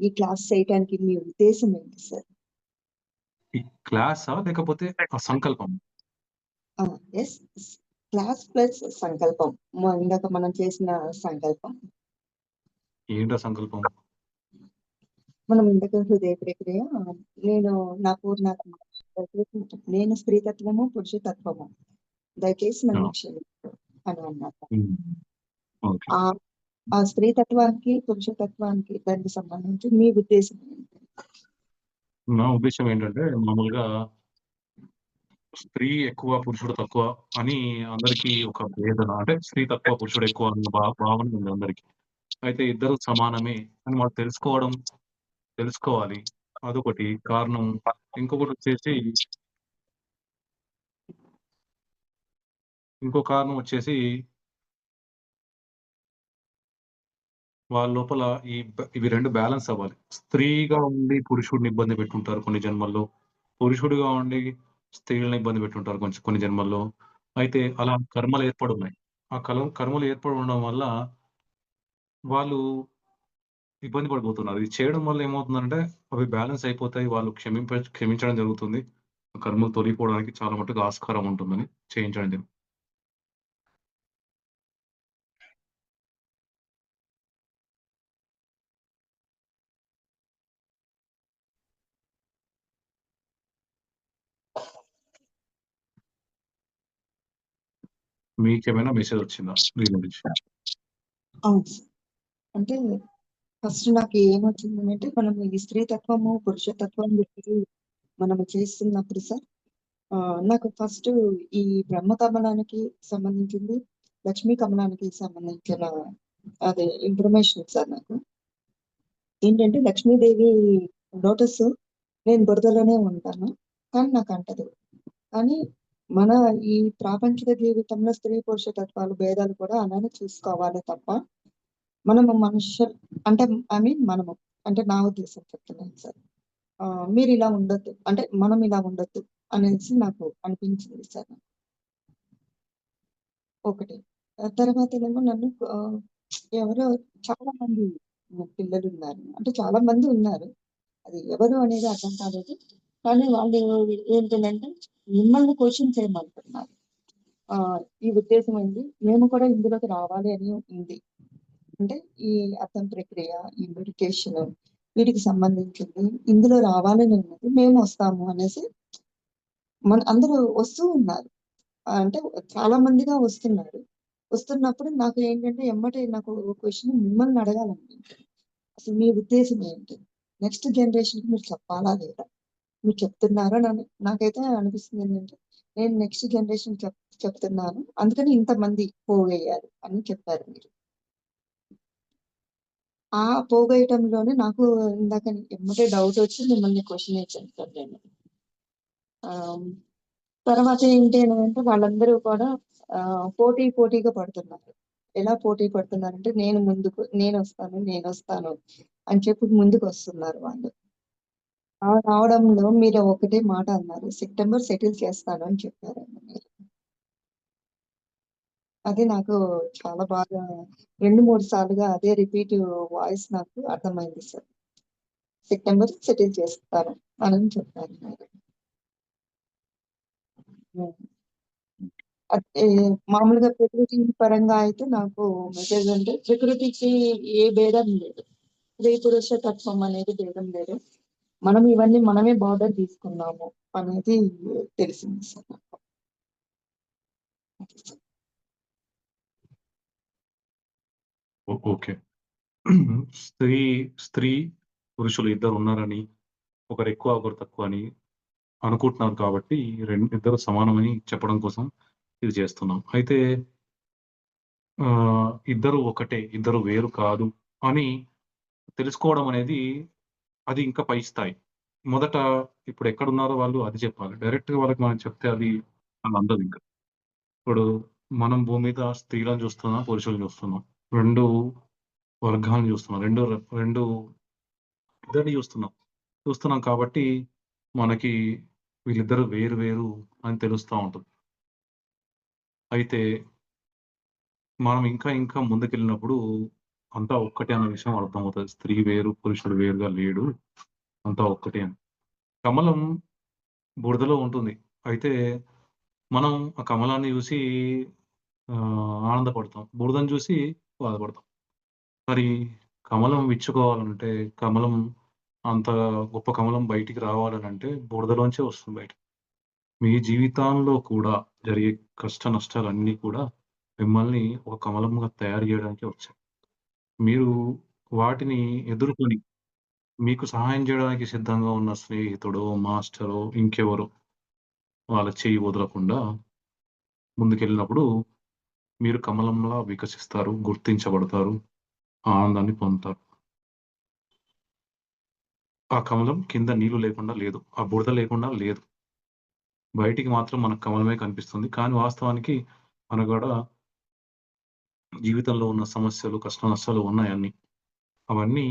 ఈ క్లాస్ చేయటానికి మీ ఉద్దేశం ఏంటి సార్? ఈ క్లాసా? లేకపోతే సంకల్పం? ఆ! యెస్. స్ క్లాస్ ప్లస్ సంకల్పం. ఇందాక మనం చేసిన సంకల్పం. ఏంటా సంకల్పం? మనం ఇందాక హృదయ ప్రక్రియ నేను నా పూర్ణాత్మ దయచేసి నేను స్త్రీతత్వము, పురుషతత్వము. దయచేసి! నన్ను క్షమించు అని అన్నారు. ఆ ఆ తత్వానికి పురుష తత్వానికి దానికి సంబంధించి మీ ఉద్దేశం నా ఉద్దేశం ఏంటంటే మామూలుగా స్త్రీ ఎక్కువ, పురుషుడు తక్కువ అని అందరికీ ఒక భేదన అంటే స్త్రీ తక్కువ, పురుషుడు ఎక్కువ అన్న భావన ఉంది అందరికి. అయితే ఇద్దరు సమానమే అని మాకు తెలుసుకోవడం తెలుసుకోవాలి. అదొకటి కారణం. ఇంకొకటి వచ్చేసి ఇంకో కారణం వచ్చేసి వాళ్ళ లోపల ఈ ఇవి రెండు బ్యాలెన్స్ అవ్వాలి. స్త్రీగా ఉండి పురుషుడిని ఇబ్బంది పెట్టుంటారు కొన్ని జన్మల్లో. పురుషుడిగా ఉండి స్త్రీలని ఇబ్బంది పెట్టుంటారు కొంచెం కొన్ని జన్మల్లో. అయితే అలా కర్మలు ఏర్పడి ఉన్నాయి ఆ కల కర్మలు ఏర్పడి ఉండడం వల్ల వాళ్ళు ఇబ్బంది పడిపోతున్నారు. ఇది చేయడం వల్ల ఏమవుతుందంటే అవి బ్యాలెన్స్ అయిపోతాయి. వాళ్ళు క్షమింప క్షమించడం జరుగుతుంది. కర్మలు తొలగిపోవడానికి చాలా మటుకు ఆస్కారం ఉంటుందని చేయించడం జరుగుతుంది మీకేమైనా మెసేజ్ వచ్చిందా దీని గురించి? అవును సార్. అంటే ఫస్ట్ నాకు ఏమొచ్చిందనంటే మనం ఈ స్త్రీతత్వము, పురుషతత్వం గురించి మనం చేస్తున్నప్పుడు సార్ నాకు ఫస్ట్ ఈ బ్రహ్మ కమలానికి సంబంధించింది, లక్ష్మీ కమలానికి సంబంధించిన అదే ఇన్ఫర్మేషన్ సార్ నాకు. ఏంటంటే లక్ష్మీదేవి లోటస్ నేను బురదలోనే ఉంటాను. కానీ నాకు అంటదు. కానీ మన ఈ ప్రాపంచిక జీవితంలో స్త్రీ, పురుష తత్వాలు భేదాలు కూడా అలానే చూసుకోవాలి తప్ప, మనము మనుష్య అంటే ఐ మీన్ మనము అంటే నా ఉద్దేశం చెప్తున్నాను సార్. మీరు ఇలా ఉండొద్దు. అంటే మనం ఇలా ఉండొద్దు అనేసి నాకు అనిపించింది సార్. ఒకటి. తర్వాత ఏమో నన్ను ఎవరో చాలా మంది పిల్లలు ఉన్నారు అంటే చాలా మంది ఉన్నారు. అది ఎవరు అనేది అర్థం కాలేదు. కానీ వాళ్ళు ఏంటంటే మిమ్మల్ని క్వశ్చన్ చేయమంటున్నారు. ఆ ఈ ఉద్దేశం ఏంటి? మేము కూడా ఇందులోకి రావాలి అని ఉంది. అంటే ఈ అర్థం ప్రక్రియ, ఈ మెడిటేషన్ వీటికి సంబంధించింది ఇందులో రావాలని ఉన్నది. మేము వస్తాము అనేసి మన అందరూ వస్తూ ఉన్నారు. అంటే చాలా మందిగా వస్తున్నారు. వస్తున్నప్పుడు నాకు ఏంటంటే ఎమ్మటే నాకు క్వశ్చన్ మిమ్మల్ని అడగాలనిపించింది. అసలు మీ ఉద్దేశం ఏంటి? నెక్స్ట్ జనరేషన్‌కి మీరు చెప్పాలా లేదా? మీరు చెప్తున్నారో నన్ను నాకైతే అనిపిస్తుంది ఏంటంటే నేను నెక్స్ట్ జనరేషన్ చెప్ చెప్తున్నాను. అందుకని ఇంతమంది పోగయ్యారు అని చెప్పారు మీరు. ఆ పోగేయటంలోనే నాకు ఇందాక ఎమ్మటే డౌట్ వచ్చి మిమ్మల్ని క్వశ్చన్ ఏసాను సార్ నేను. తర్వాత ఏంటి అంటే వాళ్ళందరూ కూడా పోటీ పోటీగా పడుతున్నారు. ఎలా పోటీ పడుతున్నారంటే నేను ముందుకు నేను వస్తాను నేను వస్తాను అని చెప్పి ముందుకు వస్తున్నారు వాళ్ళు. ఆ రావడంలో మీరు ఒకటే మాట అన్నారు. సెప్టెంబర్ సెటిల్ చేస్తాను అని చెప్పారండి మీరు. అది నాకు చాలా బాగా 2, 3 సార్లుగా అదే రిపీట్ వాయిస్ నాకు అర్థమైంది సార్. సెప్టెంబర్ సెటిల్ చేస్తాను అని చెప్పారు మీరు. హ్మ్. అదే మామూలుగా ప్రకృతి పరంగా అయితే నాకు మెసేజ్ అంటే ప్రకృతికి ఏ భేదం లేదు. స్త్రీ, పురుష తత్వం అనేది భేదం లేదు. మనం ఇవన్నీ మనమే బాధ తీసుకున్నాము అనేది తెలిసింది సార్ ఓకే స్త్రీ స్త్రీ, పురుషులు ఇద్దరు ఉన్నారని, ఒకరు ఎక్కువ, ఒకరు తక్కువ అని అనుకుంటున్నారు కాబట్టి రెండు ఇద్దరు సమానమని చెప్పడం కోసం ఇది చేస్తున్నాం. అయితే ఇద్దరు ఒకటే, ఇద్దరు వేరు కాదు అని తెలుసుకోవడం అనేది అది ఇంకా పై స్థాయి. మొదట ఇప్పుడు ఎక్కడున్నారో వాళ్ళు అది చెప్పాలి. డైరెక్ట్‌గా వాళ్ళకి మనం చెప్తే అది అందరు ఇంకా ఇప్పుడు మనం భూమి మీద స్త్రీలను చూస్తున్నాం, పురుషులను చూస్తున్నాం. రెండు వర్గాలను చూస్తున్నాం. రెండు రెండు ఇద్దరిని చూస్తున్నాం. చూస్తున్నాం కాబట్టి మనకి వీళ్ళిద్దరు వేరు వేరు అని తెలుస్తూ ఉంటుంది అయితే మనం ఇంకా ఇంకా ముందుకెళ్ళినప్పుడు అంతా ఒక్కటే అన్న విషయం అర్థమవుతుంది స్త్రీ వేరు, పురుషుడు వేరుగా లేడు. అంతా ఒక్కటే అని. కమలం బురదలో ఉంటుంది. అయితే మనం ఆ కమలాన్ని చూసి ఆనందపడతాం. బురదను చూసి బాధపడతాం. మరి కమలం విచ్చుకోవాలంటే, కమలం అంత గొప్ప కమలం బయటికి రావాలనంటే బురదలోంచే వస్తుంది బయట మీ జీవితంలో కూడా జరిగే కష్ట నష్టాలన్నీ కూడా మిమ్మల్ని ఒక కమలంగా తయారు చేయడానికి వచ్చాయి. మీరు వాటిని ఎదుర్కొని, మీకు సహాయం జేయడానికి సిద్ధంగా ఉన్న స్నేహితుడో, మాస్టరో, ఇంకెవరో వాళ్ళ చేయి వదలకుండా ముందుకెళ్ళినప్పుడు మీరు కమలంలా వికసిస్తారు, గుర్తించబడతారు, ఆనందాన్ని పొందుతారు. ఆ కమలం కింద నీళ్ళు లేకుండా లేదు. ఆ బురద లేకుండా లేదు. బయటికి మాత్రం మనకు కమలమే కనిపిస్తుంది. కానీ వాస్తవానికి మనకాడ జీవితంలో ఉన్న సమస్యలు, కష్ట నష్టాలు ఉన్నాయన్నీ. అవన్నీ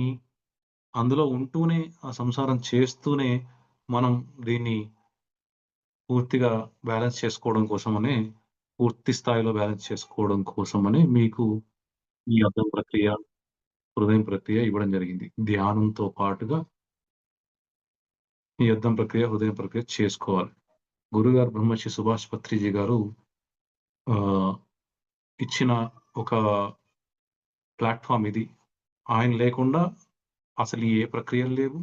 అందులో ఉంటూనే, ఆ సంసారం చేస్తూనే మనం దీన్ని పూర్తిగా బ్యాలెన్స్ చేసుకోవడం కోసమనే, పూర్తి స్థాయిలో బ్యాలెన్స్ చేసుకోవడం కోసమనే మీకు ఈ అర్థం ప్రక్రియ, హృదయం ప్రక్రియ ఇవ్వడం జరిగింది. ధ్యానంతో పాటుగా ఈ అర్థం ప్రక్రియ, హృదయం ప్రక్రియ చేసుకోవాలి. గురుగారు బ్రహ్మశ్రీ సుభాష్ పత్రిజీ గారు ఇచ్చిన ఒక ప్లాట్ఫామ్ ఇది. ఆయన లేకుండా అసలు ఏ ప్రక్రియలు లేవు.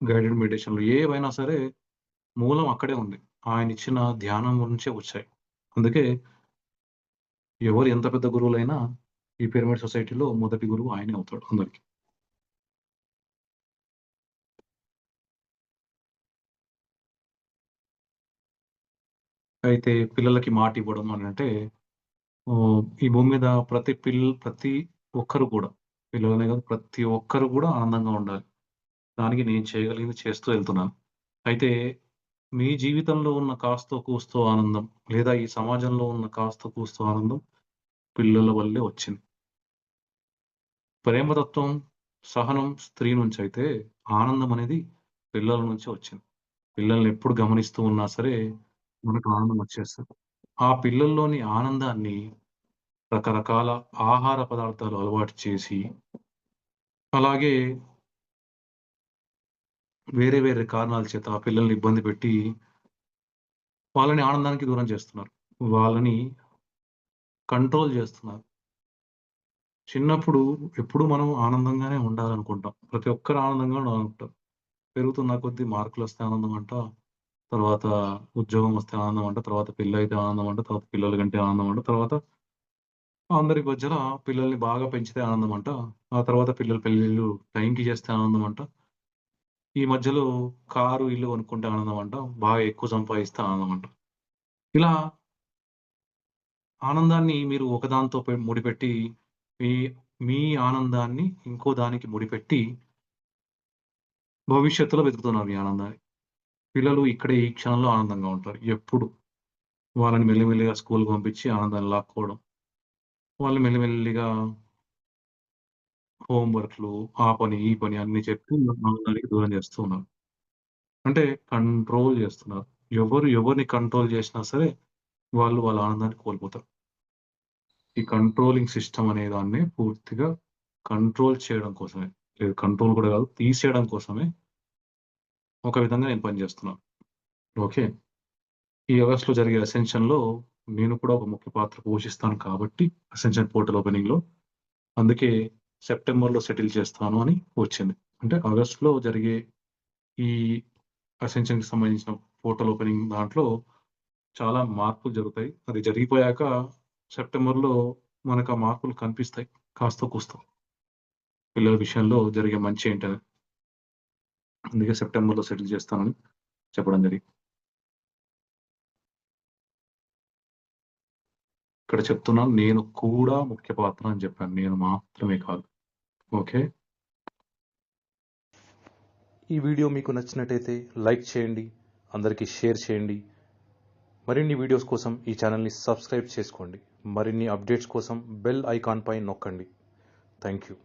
గైడెడ్ మెడిటేషన్‌లు ఏవైనా సరే మూలం అక్కడే ఉంది. ఆయన ఇచ్చిన ధ్యానం నుంచే వచ్చాయి. అందుకే ఎవరు ఎంత పెద్ద గురువులైనా ఈ పిరమిడ్ సొసైటీలో మొదటి గురువు ఆయనే అవుతాడు అందరికి. అయితే పిల్లలకి మాటివ్వడం అని అంటే ఈ భూమి మీద ప్రతి పిల్ల ప్రతి ఒక్కరు కూడా పిల్లలనే కాదు ప్రతి ఒక్కరు కూడా ఆనందంగా ఉండాలి. దానికి నేను చేయగలిగింది చేస్తూ వెళ్తున్నాను. అయితే మీ జీవితంలో ఉన్న కాస్తో కూస్తో ఆనందం లేదా ఈ సమాజంలో ఉన్న కాస్తో కూస్తో ఆనందం పిల్లల వల్లే వచ్చింది. ప్రేమతత్వం, సహనం స్త్రీ నుంచి అయితే ఆనందం అనేది పిల్లల నుంచి వచ్చింది. పిల్లల్ని ఎప్పుడు గమనిస్తూ ఉన్నా సరే మనకు ఆనందం వచ్చేస్తుంది ఆ పిల్లల్లోని ఆనందాన్ని రకరకాల ఆహార పదార్థాలు అలవాటు చేసి అలాగే వేరే వేరే కారణాల చేత ఆ పిల్లల్ని ఇబ్బంది పెట్టి వాళ్ళని ఆనందానికి దూరం చేస్తున్నారు. వాళ్ళని కంట్రోల్ చేస్తున్నారు చిన్నప్పుడు ఎప్పుడు మనం ఆనందంగానే ఉండాలనుకుంటాం. ప్రతి ఒక్కరు ఆనందంగా ఉండాలనుకుంటాం పెరుగుతున్న కొద్దీ మార్కులొస్తే ఆనందం అంట. తర్వాత ఉద్యోగం వస్తే ఆనందం అంట. తర్వాత పెళ్ళయితే ఆనందం అంట. తర్వాత పిల్లల కంటే ఆనందం అంట. తర్వాత అందరి మధ్యన పిల్లల్ని బాగా పెంచితే ఆనందం అంట. ఆ తర్వాత పిల్లల పెళ్ళిళ్ళు టైంకి చేస్తే ఆనందం అంట. ఈ మధ్యలో కారు, ఇల్లు కొనుక్కుంటే ఆనందం అంట. బాగా ఎక్కువ సంపాదిస్తే ఆనందం అంట. ఇలా ఆనందాన్ని మీరు ఒకదానితో ముడిపెట్టి మీ మీ ఆనందాన్ని ఇంకో దానికి ముడిపెట్టి భవిష్యత్తులో వెతుకుతున్నారు మీ ఆనందాన్ని. పిల్లలు ఇక్కడే ఈ క్షణంలో ఆనందంగా ఉంటారు. ఎప్పుడు వాళ్ళని మెల్లిమెల్లిగా స్కూల్ పంపించి ఆనందాన్ని లాక్కోవడం. వాళ్ళు మెల్లిమెల్లిగా హోంవర్క్లు ఆ పని, ఈ పని అన్ని చెప్పి ఆనందానికి దూరం చేస్తున్నారు అంటే కంట్రోల్ చేస్తున్నారు. ఎవరు ఎవరిని కంట్రోల్ చేసినా సరే వాళ్ళు వాళ్ళ ఆనందాన్ని కోల్పోతారు. ఈ కంట్రోలింగ్ సిస్టమ్ అనే దాన్ని పూర్తిగా కంట్రోల్ చేయడం కోసమే. లేదు కంట్రోల్ కూడా కాదు తీసేయడం కోసమే ఒక విధంగా నేను పనిచేస్తున్నాను. ఓకే. ఈ ఆగస్ట్‌లో జరిగే అసెన్షన్‌లో నేను కూడా ఒక ముఖ్య పాత్ర పోషిస్తాను కాబట్టి అసెన్షన్ పోర్టల్ ఓపెనింగ్‌లో అందుకే సెప్టెంబర్‌లో సెటిల్ చేస్తాను అని వచ్చింది. అంటే ఆగస్ట్‌లో జరిగే ఈ అసెన్షన్‌కి సంబంధించిన పోర్టల్ ఓపెనింగ్ దాంట్లో చాలా మార్పులు జరుగుతాయి. అది జరిగిపోయాక సెప్టెంబర్‌లో మనకు ఆ మార్పులు కనిపిస్తాయి. కాస్త కూస్తో. పిల్లల విషయంలో జరిగే మంచి ఏంటని. అందుకే సెప్టెంబర్‌లో సెటిల్ చేస్తానని చెప్పడం జరిగింది. ఇక్కడ చెప్తున్నాను నేను కూడా ముఖ్య పాత్ర అని చెప్పాను. నేను మాత్రమే కాదు. ఓకే. ఈ వీడియో మీకు నచ్చినట్టయితే లైక్ చేయండి అందరికీ షేర్ చేయండి మరిన్ని వీడియోస్ కోసం ఈ ఛానల్ని సబ్స్క్రైబ్ చేసుకోండి మరిన్ని అప్డేట్స్ కోసం బెల్ ఐకాన్ పై నొక్కండి థ్యాంక్ యూ